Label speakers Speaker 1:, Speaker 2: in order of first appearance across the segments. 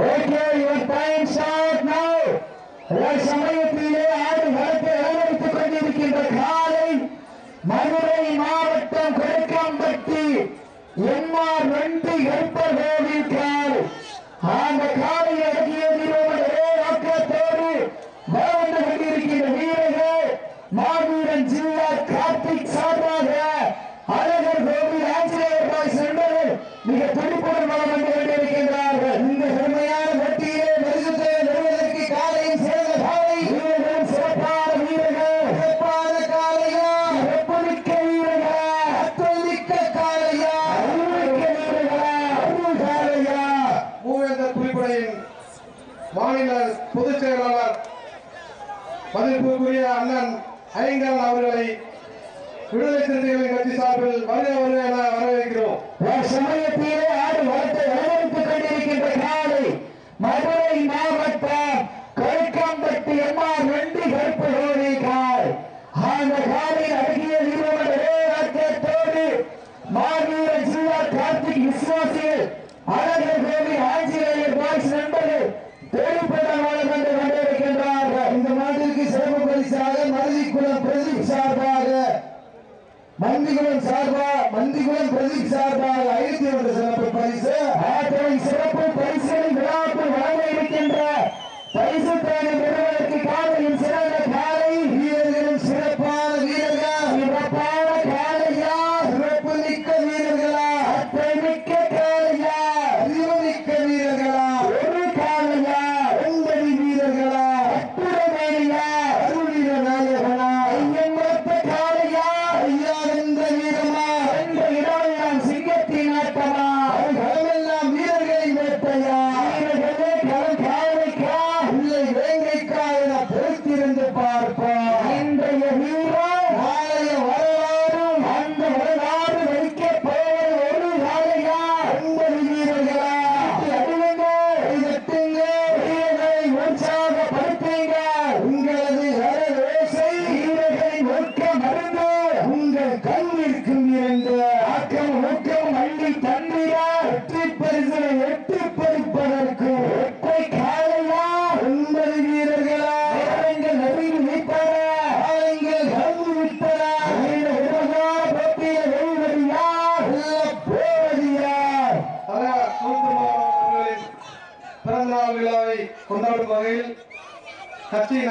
Speaker 1: Okay your time short now சமயத்திலே ஆடு வளர்த்து அலங்கரித்துக் கொண்டிருக்கின்ற காலை மதுரை மாவட்டம் கொடைக்காம்பட்டி. எம்ஆர் ரெண்டு எண்பது விசுவாசிகள் அழகர் கோபி ஆஞ்சநேயர் பாய்ஸ் நண்பர்கள் தேடிப்பட்டால் வளம் கண்டு கொண்டிருக்கின்றார்கள் இந்த நாட்டிற்கு சிறப்பு பரிசாக மருதிக்குளம் பிரதீப் சார்பாக மந்திகுளம் சார்பாக மந்திகுளம் பிரதீப் சார்பாக
Speaker 2: ஐந்து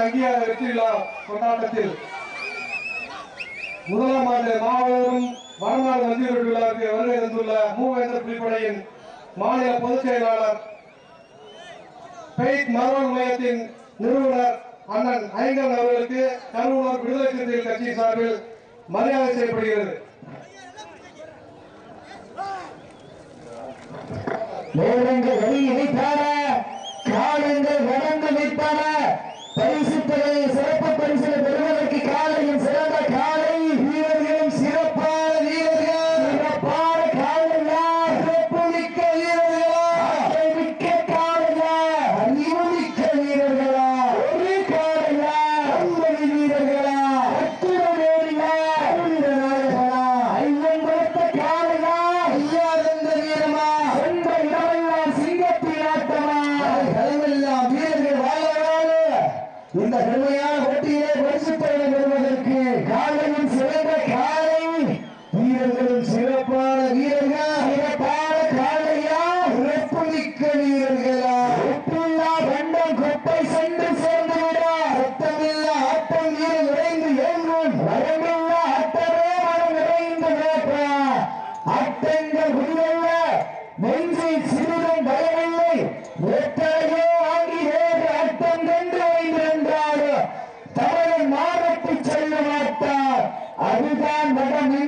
Speaker 2: அங்கீகார வெற்றி விழா கொண்டாட்டத்தில் முதலாம் ஆண்டு மாபெரும் வடநாடு மந்திர விழாவுக்கு வருகை தந்துள்ள மூவேந்தர் புலிப்படையின் மாநில பொதுச் செயலாளர் பெய்த் மருவன் நிலையத்தின் நிறுவனர் அண்ணன் ஐங்கன் அவர்களுக்கு கருவூர் விடுதலை சிறுத்தைகள் கட்சியின் சார்பில் மரியாதை செய்யப்படுகிறது.
Speaker 1: வேடங்கள் வெளியிட்டார காலங்கள் வளர்ந்து நிற்பார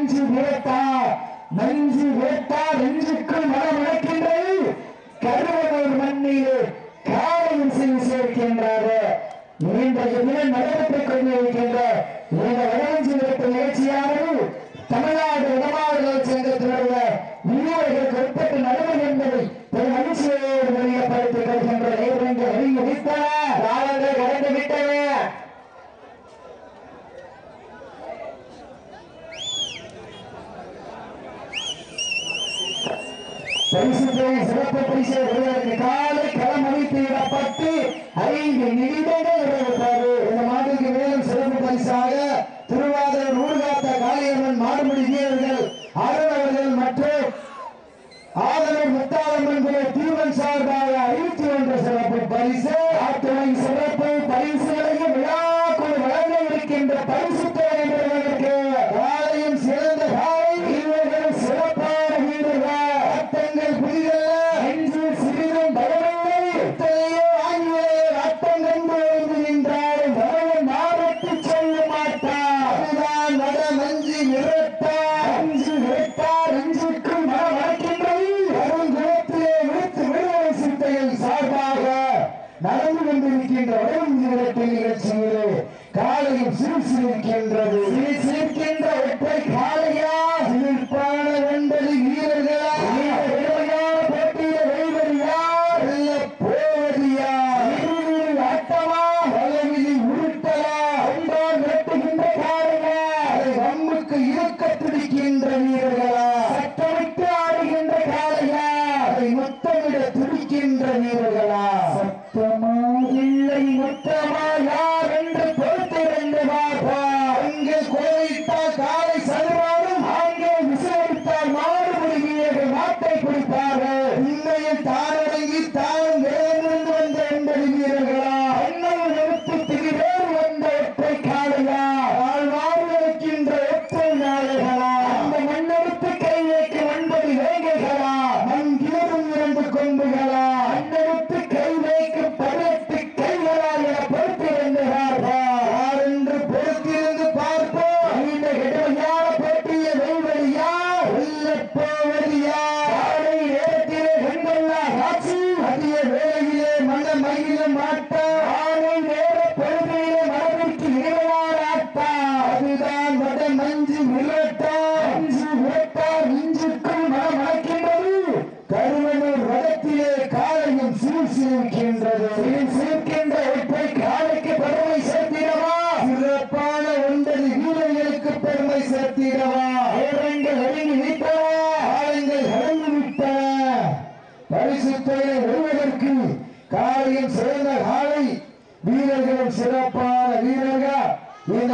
Speaker 1: மகிழ்ச்சி விளைத்தார் மகிழ்ச்சி விளைத்த பரிசுகளை சிறப்பு பரிசை வருவதற்கு காலை களம் அமைத்து இடப்பட்டு ஐந்து நிமிடங்கள் இந்த மாட்டுக்கு மேலும் சிறப்பு பரிசாக சிறப்பான வீரர்கள் இந்த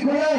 Speaker 1: Nicolas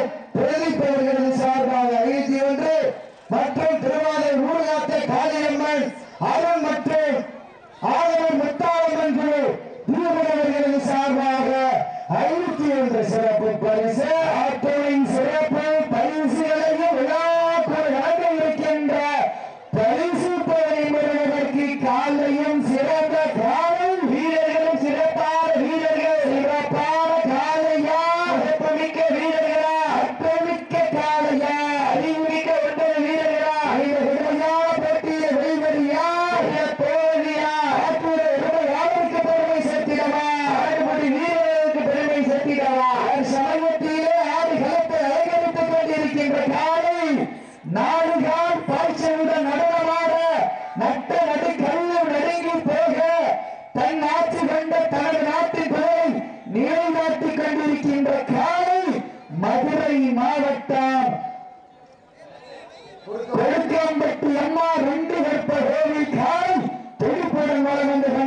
Speaker 1: பாராளுமன்ற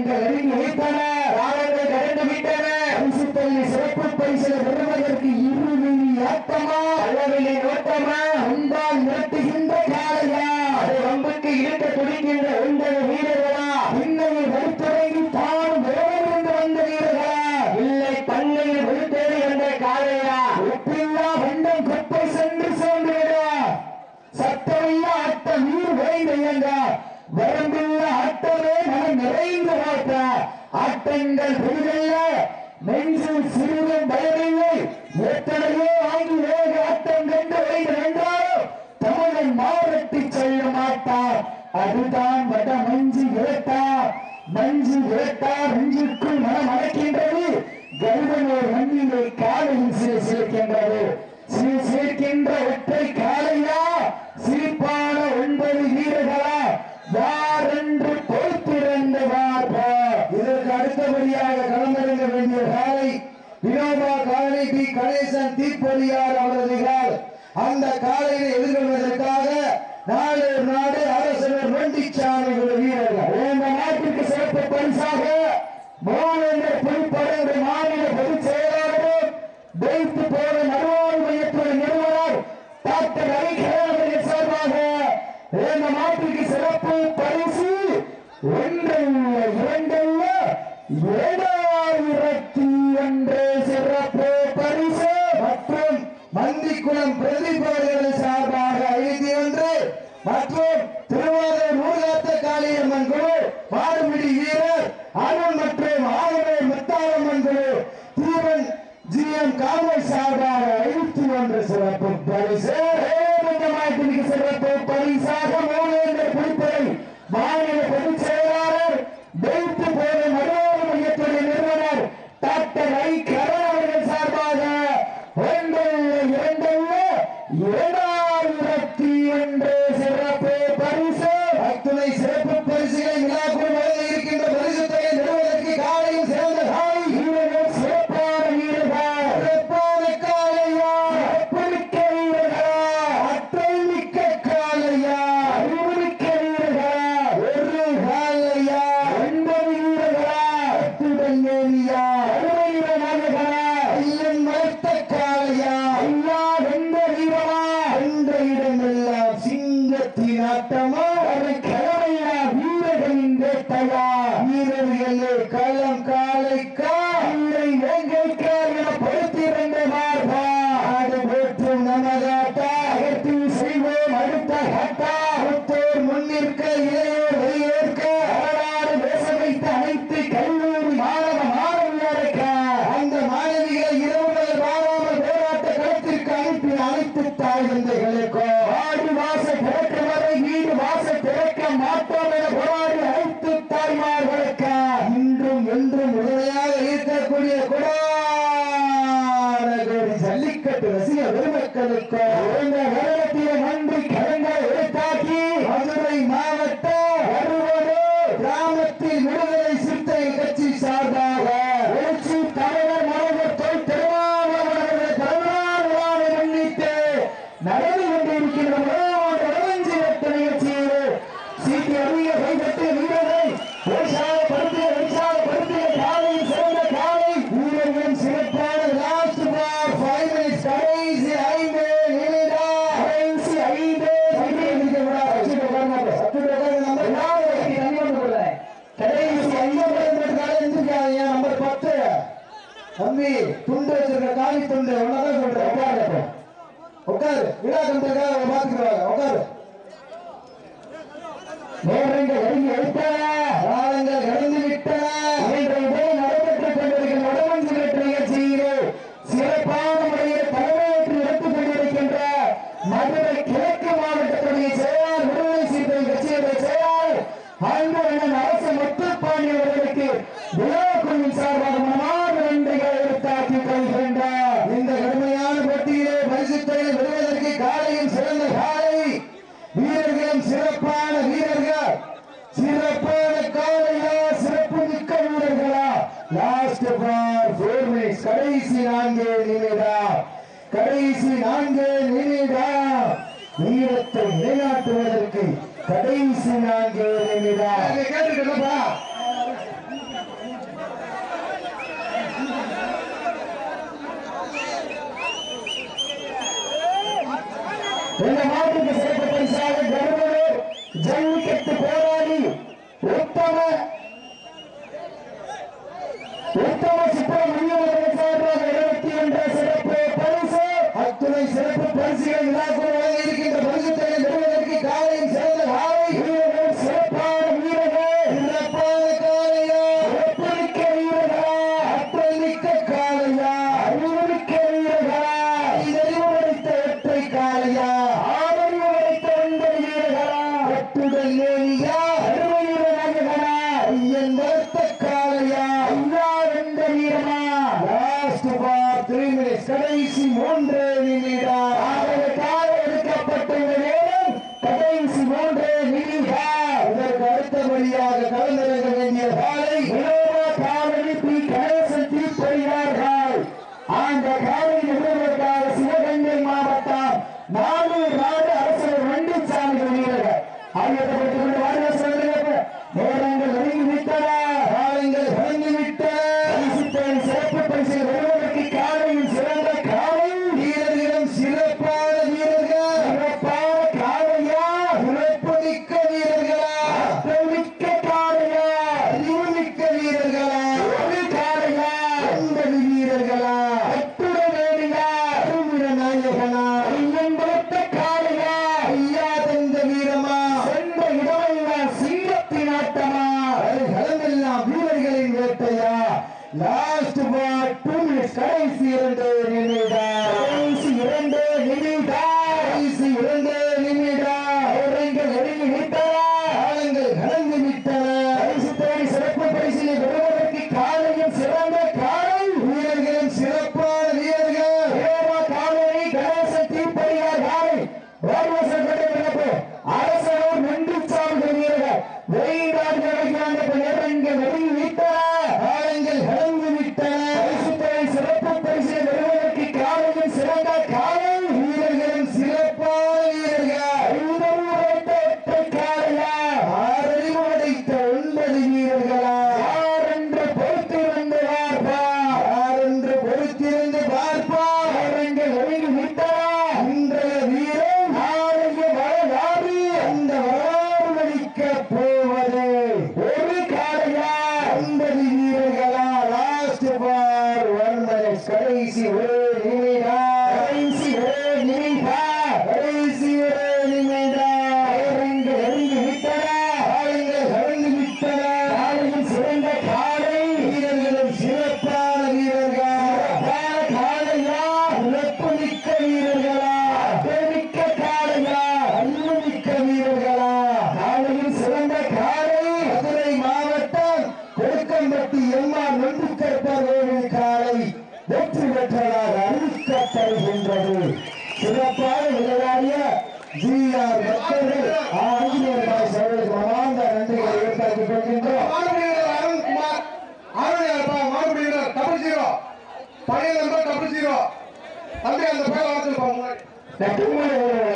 Speaker 1: என்ற
Speaker 3: வரி நுழைத்தன வாரங்கள் கடந்து விட்டன. பரிசுத்தள்ளி சிறப்பு பரிசு பெறுவதற்கு இருவிழி ஏத்தமா அளவிலே நோட்டமா அன்பால் நிறுத்துகின்ற காலையா அது வம்புக்கு இருக்க துடிக்கின்ற
Speaker 1: ஒன்றரை భయమైంది ఎక్కడికి காவல் சார்பாக Cadê o sinal ஆயுதப்படுத்திக் கொண்டு
Speaker 2: வாழ last about two minutes. Can I see you in the,
Speaker 1: in the...